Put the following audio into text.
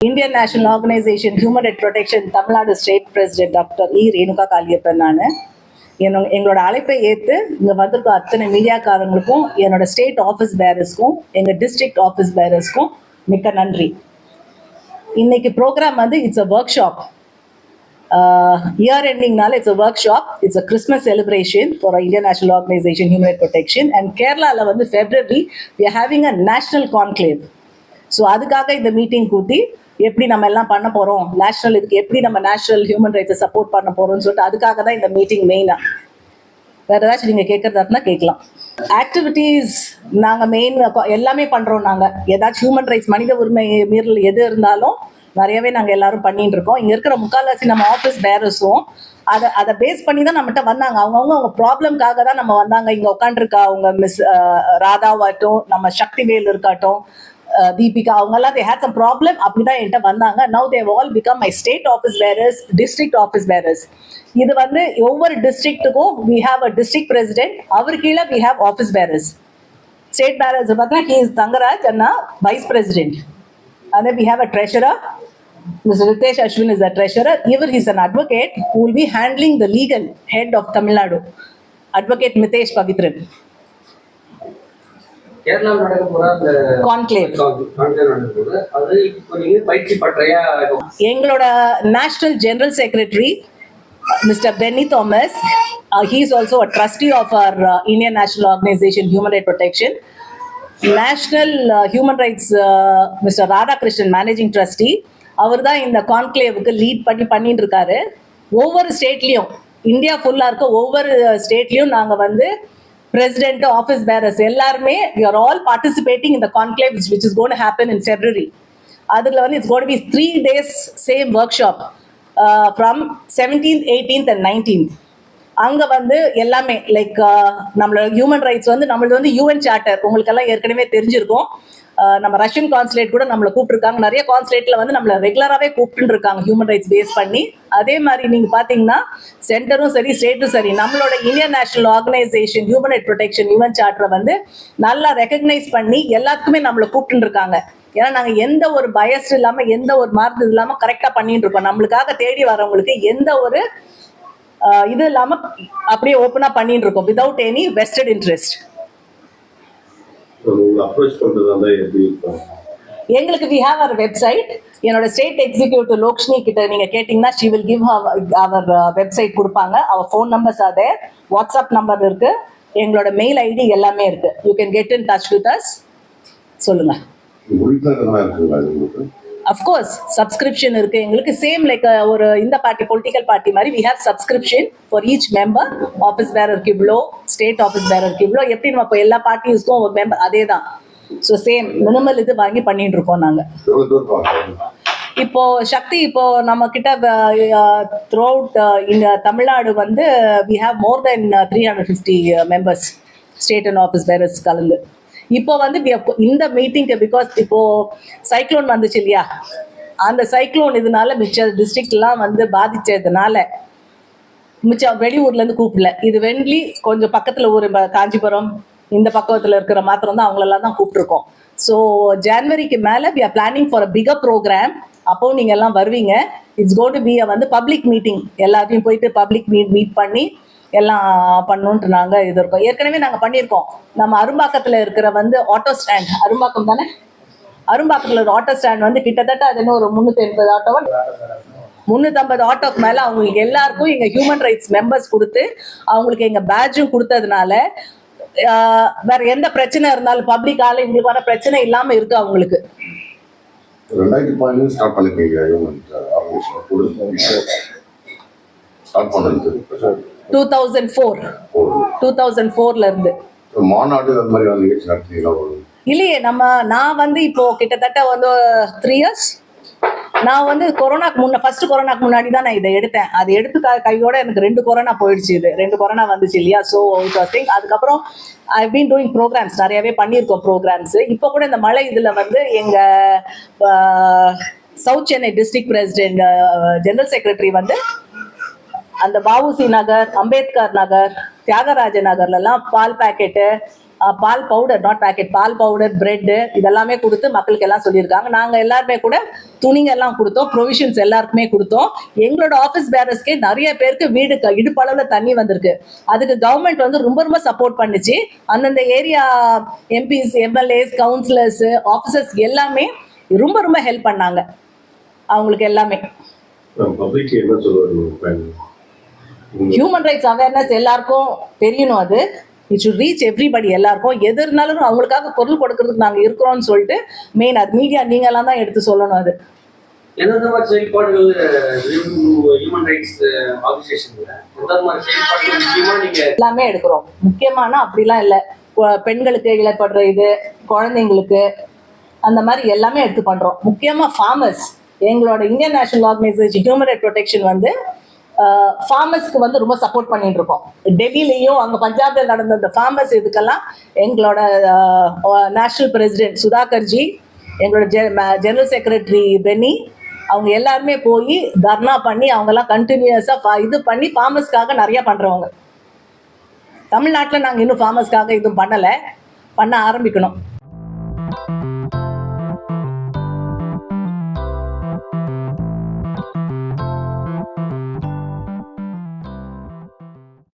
Indian national organisation human right protection Tamil Nadu state president doctor E Renuka Kaliappan நான். என்னோட எங்களோட அழைப்பை ஏற்று இங்கே வந்திருக்க அத்தனை மீடியாக்காரங்களுக்கும் என்னோட ஸ்டேட் ஆஃபீஸ் பேரர்ஸ்க்கும் எங்கள் டிஸ்ட்ரிக்ட் ஆஃபீஸ் பேரர்ஸ்க்கும் மிக்க நன்றி. இன்னைக்கு ப்ரோக்ராம் வந்து it's a workshop year எண்டிங்னால it's a workshop it's a Christmas celebration for Indian national organisation human right protection and கேரளாவில் வந்து February we having a national conclave so அதுக்காக இந்த meeting கூட்டி எப்படி நம்ம எல்லாம் பண்ண போகிறோம் நேஷனல் இதுக்கு எப்படி நம்ம நேஷனல் ஹியூமன் ரைட்ஸை சப்போர்ட் பண்ண போகிறோம்னு சொல்லிட்டு அதுக்காக தான் இந்த மீட்டிங் மெயினாக வேறு ஏதாச்சும் நீங்கள் கேட்குறதா இருந்தால் கேட்கலாம் ஆக்டிவிட்டீஸ் நாங்கள் மெயின் எல்லாமே பண்ணுறோம் நாங்கள் ஏதாச்சும் ஹியூமன் ரைட்ஸ் மனித உரிமை மீறல் எது இருந்தாலும் நிறையவே நாங்கள் எல்லாரும் பண்ணிட்டு இருக்கோம். இங்கே இருக்கிற முக்கால்வாசி நம்ம ஆஃபீஸ் பேரஸும் அதை அதை பேஸ் பண்ணி தான் நம்மகிட்ட வந்தாங்க. அவங்கவுங்க அவங்க ப்ராப்ளம்காக தான் நம்ம வந்தாங்க. இங்கே உட்காந்துருக்கா அவங்க மிஸ் ராதாவாகட்டும் நம்ம சக்திவேல் இருக்கட்டும் தீபிகா அவங்க எல்லாம் தே ஹேட் சம் ப்ராப்ளம் அப்படிதான் என்கிட்ட வந்தாங்க now they all become my state office bearers district office bearers இது வந்து ஒவ்வொரு டிஸ்ட்ரிக்ட்டுக்கும் we have a district president அவர் கீழே we have office bearers state bearers பார்த்தீங்கன்னா he is Thangaraj Anna vice president and then we have a treasurer Mr. Ritesh Ashwin is the treasurer. Even he's an advocate who will be handling the legal head of Tamil Nadu. Advocate Mitesh Pavitran. கேரளாவில் நடக்க போற அந்த. Conclave அது இப்போ நீங்க பயிற்சி பற்றையா எங்களோட national general secretary mister Benny Thomas he is also a trustee of our Indian national organisation human right protection national human rights mister Radhakrishnan managing trustee அவர் தான் இந்த கான்க்ளேவுக்கு லீட் பண்ணி பண்ணிட்டு இருக்காரு ஒவ்வொரு ஸ்டேட்லேயும் இந்தியா ஃபுல்லாக இருக்க ஒவ்வொரு ஸ்டேட்லேயும் நாங்கள் வந்து பிரசிடென்ட் ஆஃபீஸ் பேரர்ஸ் எல்லாருமே we are ஆல் பார்ட்டிசிபேட்டிங் இந்த conclave which is going to happen in February அதில் வந்து it's got be three days same workshop from seventeenth eighteenth and nineteenth அங்கே வந்து எல்லாமே லைக் uh, நம்மளோட ஹியூமன் ரைட்ஸ் வந்து நம்மளது வந்து யூஎன் சார்ட்டர் உங்களுக்கெல்லாம் ஏற்கனவே தெரிஞ்சிருக்கும். Uh, நம்ம ரஷ்யன் கான்சுலேட் கூட நம்மளை கூப்பிட்டுருக்காங்க. நிறைய கான்சுலேட்ல வந்து நம்மளை ரெகுலராகவே கூப்பிட்டு இருக்காங்க ஹியூமன் ரைட்ஸ் பேஸ் பண்ணி. அதே மாதிரி நீங்கள் பார்த்தீங்கன்னா சென்டரும் சரி ஸ்டேட்டும் சரி நம்மளோட Indian national organisation human right protection UN சார்ட்டரை வந்து நல்லா ரெக்கக்னைஸ் பண்ணி எல்லாத்துக்குமே நம்மளை கூப்பிட்டு இருக்காங்க ஏன்னா நாங்கள் எந்த ஒரு பயஸ்ட் இல்லாமல் எந்த ஒரு மார்க் இல்லாமல் கரெக்டாக பண்ணிட்டு இருக்கோம் நம்மளுக்காக தேடி வரவங்களுக்கு எந்த ஒரு இது இல்லாமல் அப்படியே ஓப்பனாக பண்ணிட்டு இருக்கோம். விதவுட் எனி வெஸ்டட் இன்ட்ரெஸ்ட் எங்களுக்கு வி ஹாவ் அவர் வெப்சைட் என்னோட ஸ்டேட் எக்ஸிக்யூட்டிவ் லோக்ஷ்மி கிட்ட நீங்க கேட்டிங்கன்னா she will give our website கொடுப்பாங்க. அவர் ஃபோன் நம்பர்ஸ் அதே வாட்ஸ்அப் நம்பர் இருக்கு. எங்களோட மெயில் ஐடி எல்லாமே இருக்கு. You can get in touch with us சொல்லுங்க. அஃப்கோர்ஸ் சப்ஸ்கிரிப்ஷன் இருக்கு. எங்களுக்கு சேம் லைக் uh, ஒரு இந்த பார்ட்டி பொலிட்டிக்கல் பார்ட்டி மாதிரி we have subscription for each member office பேரருக்கு இவ்வளோ ஸ்டேட் ஆஃபீஸ் பேரருக்கு இவ்வளோ எப்படி நம்ம இப்போ எல்லா பார்ட்டிஸ்க்கும் ஒரு மெம்பர் அதே தான் ஸோ சேம் மினிமல் இது வாங்கி பண்ணிட்டு இருக்கோம் நாங்கள் இப்போ சக்தி இப்போ நம்ம கிட்ட த்ரூ அவுட் இந்த தமிழ்நாடு வந்து we have more than three hundred fifty members state and office bearers கலந்து. இப்போ வந்து இந்த மீட்டிங்க்கு பிகாஸ் இப்போ சைக்ளோன் வந்துச்சு இல்லையா? அந்த சைக்ளோன் இதனால மிச்ச டிஸ்ட்ரிக்ட்லாம் வந்து பாதிச்சதுனால மிச்சம் வெளியூர்லேருந்து கூப்பிடல. இது வெண்லி கொஞ்சம் பக்கத்தில் ஊர் காஞ்சிபுரம் இந்த பக்கத்தில் இருக்கிற மாத்திரம் தான் அவங்களெல்லாம் தான் கூப்பிட்ருக்கோம் ஸோ ஜான்வரிக்கு மேலே we are planning for a bigger program அப்போ நீங்கள் எல்லாம் வருவீங்க. இட்ஸ் கோட் டு பி வந்து பப்ளிக் மீட்டிங் எல்லாத்தையும் போயிட்டு பப்ளிக் மீட் மீட் பண்ணி எல்லாம் பண்ணணுன்ட்டு நாங்கள் இது இருக்கோம் ஏற்கனவே நாங்கள் பண்ணியிருக்கோம். நம்ம அரும்பாக்கத்தில் இருக்கிற வந்து ஆட்டோ ஸ்டாண்ட் அரும்பாக்கம் தானே? அரும்பாக்கத்தில் ஒரு ஆட்டோ ஸ்டாண்ட் வந்து கிட்டத்தட்ட அது என்ன ஒரு முந்நூற்றி எண்பது ஆட்டோவா? முந்நூற்றம்பது ஆட்டோக்கு மேலே அவங்களுக்கு எல்லாருக்கும் எங்கள் ஹியூமன் ரைட்ஸ் மெம்பர்ஸ் கொடுத்து அவங்களுக்கு எங்கள் பேட்சும் கொடுத்ததுனால வேற எந்த பிரச்சனை இருந்தாலும் பப்ளிக்கால எங்களுக்கு வர பிரச்சனை இல்லாமல் இருக்கு அவங்களுக்கு. ரெண்டாயிரத்தி பதினஞ்சு ஸ்டார்ட் பண்ணிருக்கீங்க start two thousand four two thousand ஃபோர்ல இருந்து. மாநாடு அந்த மாதிரி ஒரு நிகழ்ச்சி நடத்திங்களா ஒரு? இல்லையே நம்ம நான் வந்து இப்போ கிட்டத்தட்ட வந்து த்ரீ இயர்ஸ் நான் வந்து கொரோனாக்கு முன்ன ஃபர்ஸ்ட் கொரோனாக்கு முன்னாடி தான் நான் இதை எடுத்தேன். அது எடுத்து கையோட எனக்கு ரெண்டு கொரோனா போயிடுச்சு இது. ரெண்டு கொரோனா வந்துச்சு இல்லையா? ஸோ திங் அதுக்கப்புறம் ஐ பீன் டூயிங் ப்ரோக்ராம்ஸ் நிறையவே பண்ணியிருக்கோம் ப்ரோக்ராம்ஸ் இப்போ கூட இந்த மழை இதில் வந்து எங்கள் south Chennai district president general secretary வந்து அந்த வஉசி நகர் அம்பேத்கர் நகர் தியாகராஜ நகர்லலாம் பால் பாக்கெட்டு பால் பவுடர் நாட் பேக்கெட் பால் பவுடர் பிரெட்டு இதெல்லாமே கொடுத்து மக்களுக்கு எல்லாம் சொல்லியிருக்காங்க. நாங்கள் எல்லாருமே கூட துணிங்க எல்லாம் கொடுத்தோம் ப்ரொவிஷன்ஸ் எல்லாருக்குமே கொடுத்தோம். எங்களோட ஆஃபீஸ் பேரர்ஸ்க்கே நிறைய பேருக்கு வீடு க- இடுப்பளவில் தண்ணி வந்திருக்கு. அதுக்கு கவர்மெண்ட் வந்து ரொம்ப ரொம்ப சப்போர்ட் பண்ணுச்சு. அந்தந்த area MPs MLAs councillors officers எல்லாமே ரொம்ப ரொம்ப ஹெல்ப் பண்ணாங்க. அவங்களுக்கு எல்லாமே. பப்ளிக் என்ன சொல்லுவாங்க ஹியூமன் ரைட்ஸ் அவேர்னஸ் எல்லாருக்கும் தெரியணும் அது. இட் should ரீச் எவ்ரிபடி எல்லாருக்கும். எது இருந்தாலும் அவங்களுக்காக பொருள் கொடுக்கறதுக்கு நாங்கள் இருக்கிறோம்னு சொல்லிட்டு மெயின் அது மீடியா நீங்களாம் தான் எடுத்து சொல்லணும் அது. எந்தெந்த மாதிரி செயல்பாடுகள் ஹியூமன் ரைட்ஸ் ஆர்கனைசேஷன்ல எந்த மாதிரி செயல்பாடுகள் முக்கியமா நீங்க எல்லாமே எடுக்கிறோம். முக்கியமான அப்படிலாம் இல்லை. பெண்களுக்கு இழப்படுற இது குழந்தைங்களுக்கு அந்த மாதிரி எல்லாமே எடுத்து பண்ணுறோம் முக்கியமாக ஃபார்மர்ஸ் எங்களோட Indian national organisation human right protection வந்து ஃபார்மர்ஸ்க்கு வந்து ரொம்ப சப்போர்ட் பண்ணிட்டு இருக்கோம் டெல்லியிலையும் அங்கே பஞ்சாபில் நடந்த அந்த ஃபார்மர்ஸ் இதுக்கெல்லாம் எங்களோட நேஷனல் பிரசிடென்ட் சுதாகர்ஜி எங்களோட ஜெ ஜெனரல் செக்ரட்டரி பென்னி அவங்க எல்லாருமே போய் தர்ணா பண்ணி அவங்கெல்லாம் கண்டினியூஸாக இது பண்ணி ஃபார்மர்ஸ்க்காக நிறையா பண்ணுறவங்க தமிழ்நாட்டில் நாங்கள் இன்னும் ஃபார்மர்ஸ்க்காக எதுவும் பண்ணலை. பண்ண ஆரம்பிக்கணும்.